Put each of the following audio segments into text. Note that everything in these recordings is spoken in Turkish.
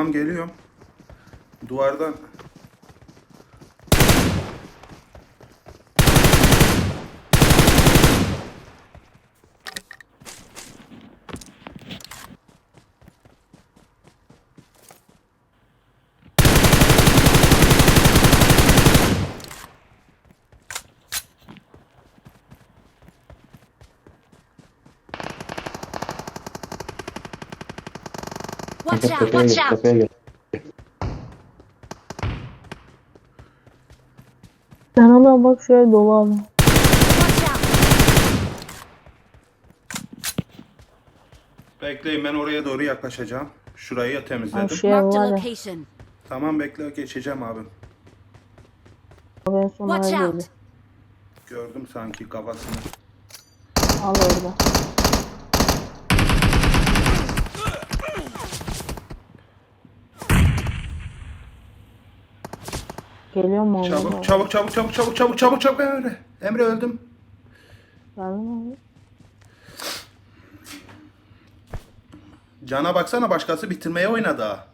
Tamam geliyorum. Duvardan. Watch out! Watch out! gel. Sen ona bak şöyle dolu abi. Watch out! Bekleyin ben oraya doğru yaklaşacağım. Şurayı Abi temizledim. şey Marked a var ya. location. Tamam bekle geçeceğim abim. Abi en son Watch öyleydi. out! Gördüm sanki kafasını. Al orada. Geliyor mu? Çabuk çabuk çabuk çabuk çabuk çabuk çabuk çabuk Emre. Emre öldüm. Geldim abi. Cana baksana başkası bitirmeye oynadı ha.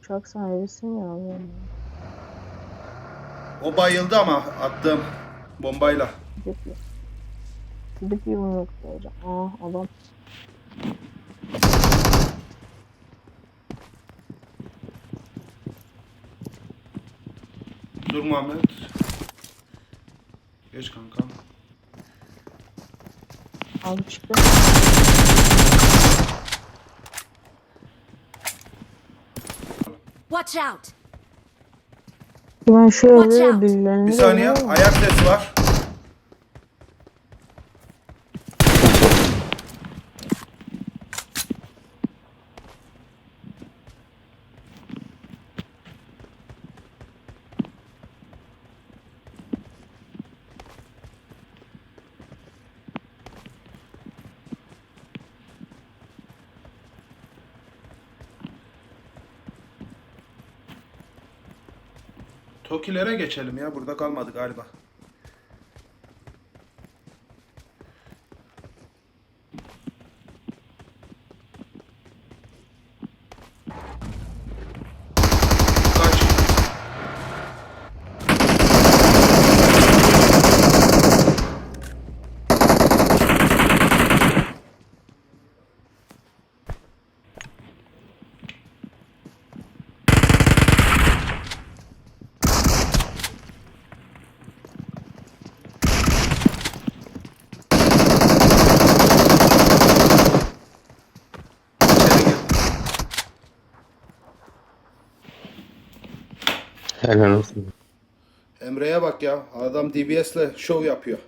Uçak sahibisin ya abi. O bayıldı ama attığım bombayla. Gidip Gidip yumruk koyacağım. Aa adam. Dur Muhammed. Geç kanka. Abi çıktı. Watch out! Ben şöyle Watch out. birilerini Bir saniye ayak sesi var. Tokilere geçelim ya burada kalmadı galiba. Helal olsun. Emre'ye bak ya. Adam DBS'le şov yapıyor.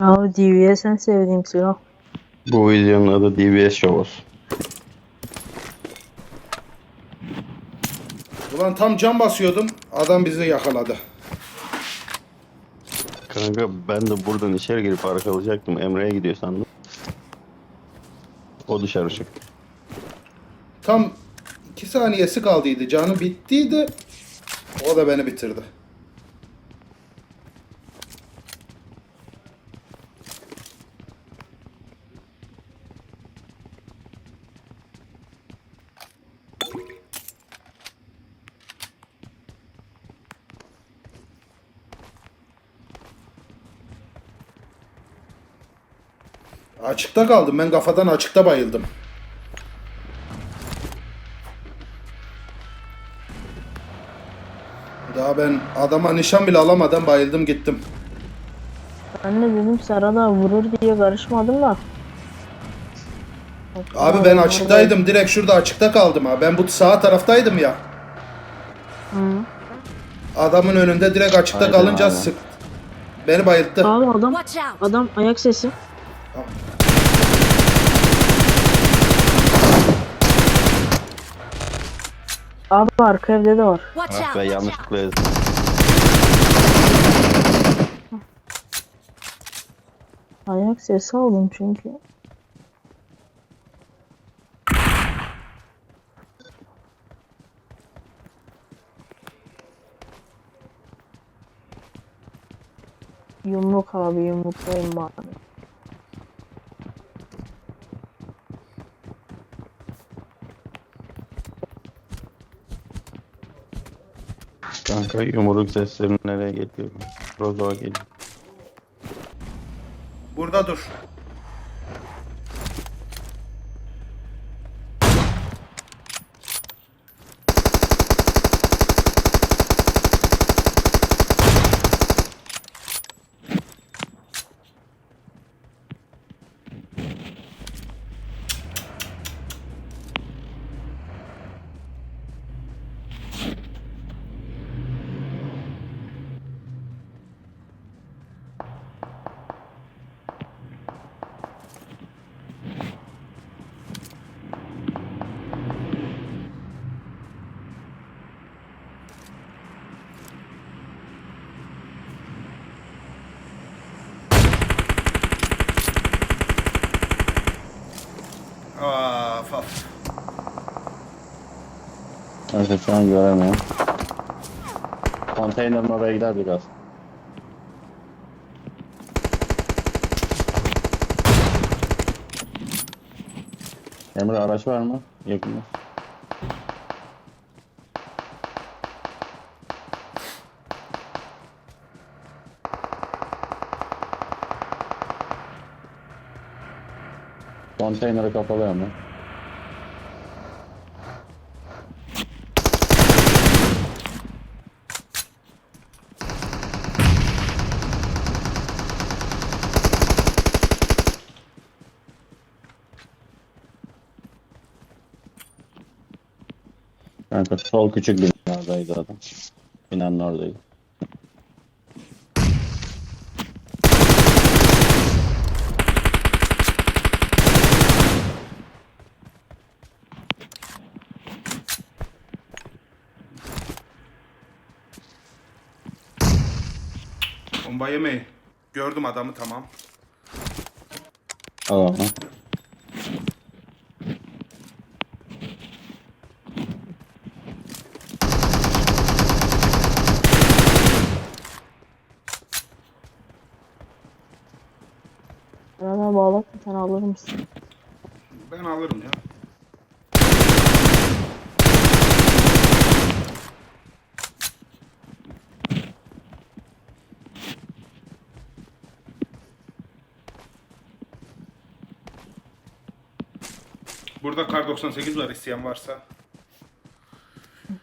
Abi DVS en sevdiğim silah. Bu videonun adı DBS Show olsun. Ulan tam cam basıyordum. Adam bizi yakaladı. Kanka ben de buradan içeri girip arkalayacaktım. Emre'ye gidiyor sandım. O dışarı çıktı. Tam iki saniyesi kaldıydı. Canı bittiydi. O da beni bitirdi. Açıkta kaldım. Ben kafadan açıkta bayıldım. Adama nişan bile alamadan bayıldım gittim. Ben de dedim Serada vurur diye karışmadım da. Abi ben açıktaydım. Direkt şurada açıkta kaldım ha. Ben bu sağ taraftaydım ya. Hı. Adamın önünde direkt açıkta Aynen, kalınca aynen. sık. Beni bayılttı. Abi adam adam ayak sesi. Abi arka evde de var. Ah be yanlışlıkla yazdım. Ayak sesi aldım çünkü. Yumruk abi yumruklayın bari. Kanka yumruk sesleri nereye geliyor? Rozo'a geliyor. Burada dur. Neyse şu an göremiyorum. Konteynerin oraya gider biraz. Emre araç var mı? Yakında. Konteyneri kapalı ama. Kanka sol küçük binadaydı adam. Binanın oradaydı. Bomba yemeyin. Gördüm adamı tamam. Al. Arada bağlat sen alır mısın? Ben alırım ya. Burada kar 98 var isteyen varsa.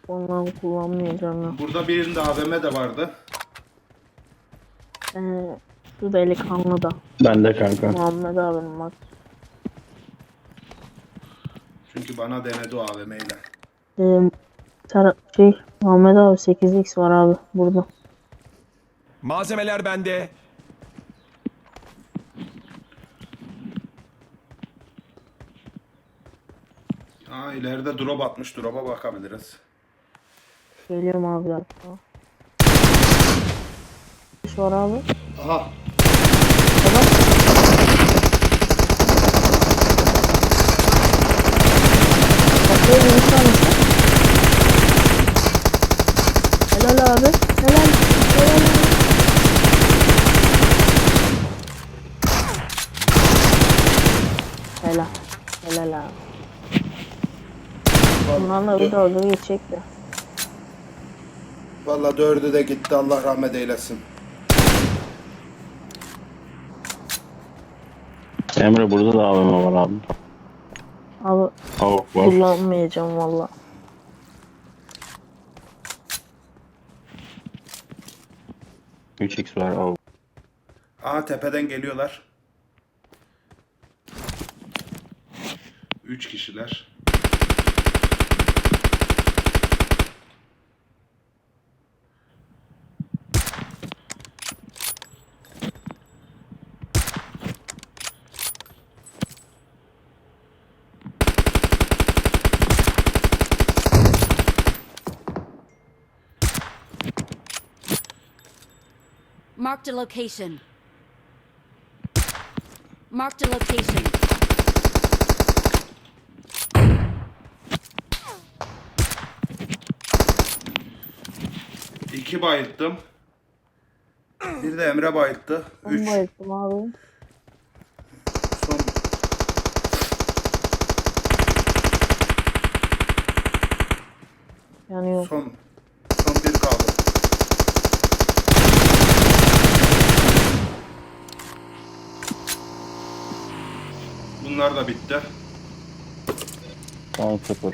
Onları kullanmayacağım ya. Burada birinde AVM de vardı. Ee, şu delikanlı da. Ben de kanka. Muhammed abinin bak. Çünkü bana denedi o AVM ile. Ee, Sar şey Muhammed abi 8x var abi burada. Malzemeler bende. Aa ileride drop atmış. Drop'a bakabiliriz. Geliyorum abi dakika. Şu var abi. Aha. Kapıya bir tanesi. Helal abi. Helal. Helal. Helal. Helal abi. Bunlarla bir dalga geçecek de. Valla dördü de gitti. Allah rahmet eylesin. Emre burada da AVM var abi. Abi Tavuk var. kullanmayacağım valla. Üç x var. Av. Aha tepeden geliyorlar. Üç kişiler. Marked a location. Marked a location. İki bayılttım. Bir de Emre bayılttı. Üç. Ettim abi. Son. Yani yok. Son. Son bir kaldı. Bunlar da bitti. 10-0.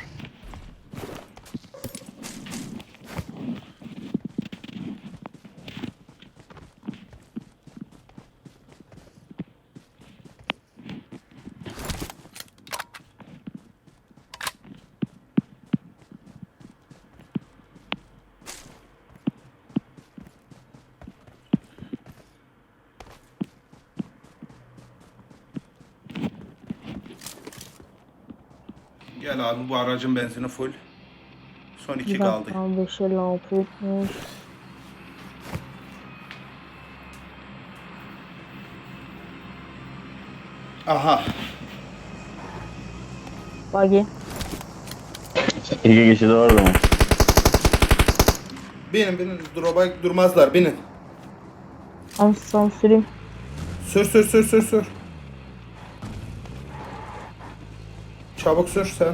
Gel abi bu aracın benzini full. Son iki Bir kaldı. dakika 5 56 70. Aha. Buggy. İki kişi de orada mı? Binin binin. Drop'a durmazlar. Binin. Am süreyim. Sür sür sür sür sür. Çabuk sür sen.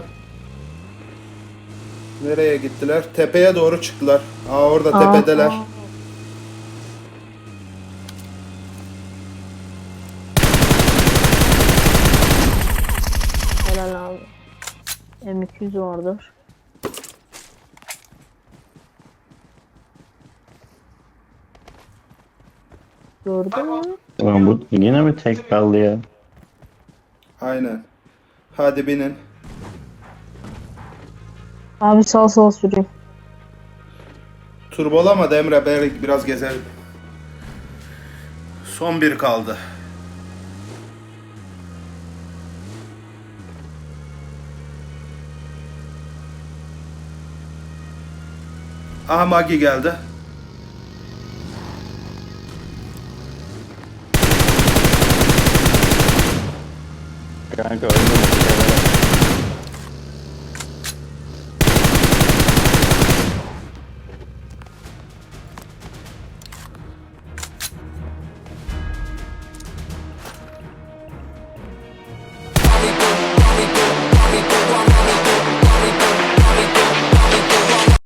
Nereye gittiler? Tepeye doğru çıktılar. Aa orada tepedeler. Aa, Helal abi. M200 vardır. Gördün mü? Ulan bu yine mi tek kaldı ya? Aynen. Hadi binin. Abi sağ sağ süreyim. Turbolama da Emre ben biraz gezelim. Son bir kaldı. Aha Magi geldi. Kanka öldü mü?